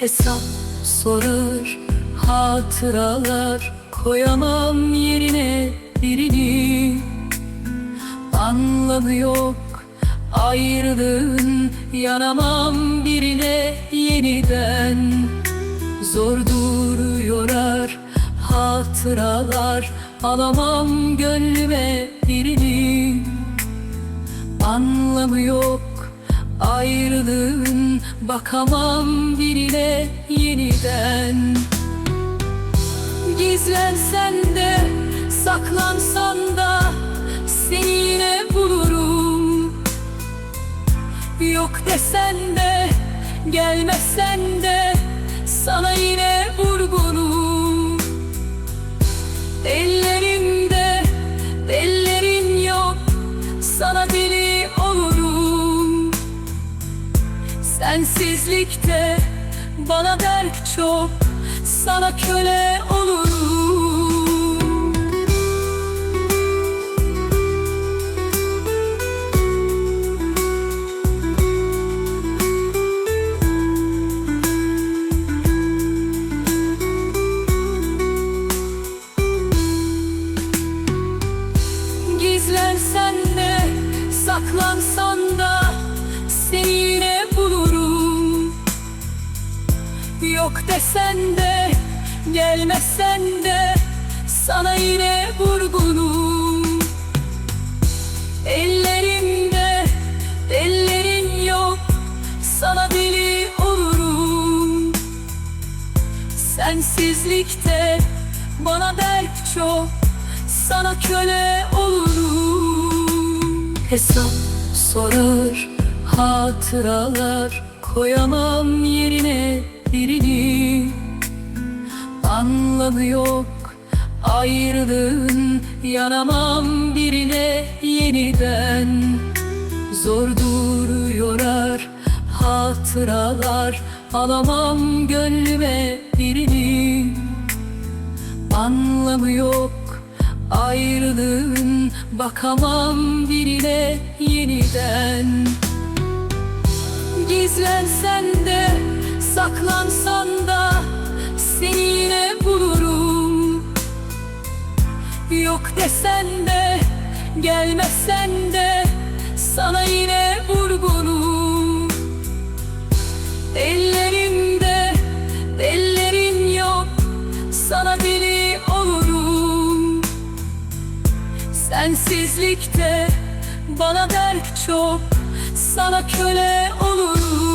Hesap sorar hatıralar Koyamam yerine birini. Anlamı yok ayrılığın Yanamam birine yeniden. Zordur yorar hatıralar Alamam gönlüme birini. Anlamı yok ayrılığın Bakamam birine yeniden. Gizlensen de saklansan da Seni yine bulurum. Yok desen de gelmesen de Sana yine vurgunum. Ellerimde ellerin yok Sana Sensizlikte bana dert çok Sana köle olurum Yok desen de gelmesen de Sana yine vurgunum Ellerimde ellerin yok Sana deli olurum. Sensizlikte bana dert çok Sana köle olurum. Hesap sorar hatıralar Koyamam yerine birini Anlamı yok ayrılığın Yanamam birine yeniden. Zordur yorar hatıralar Alamam gönlüme birini. Anlamı yok ayrılığın Bakamam birine yeniden. Gizlensen de saklansan da Seni yine bulurum. Yok desen de gelmesen de Sana yine vurgunum. Ellerimde ellerin yok Sana deli olurum. Sensizlikte bana dert çok Sana köle olurum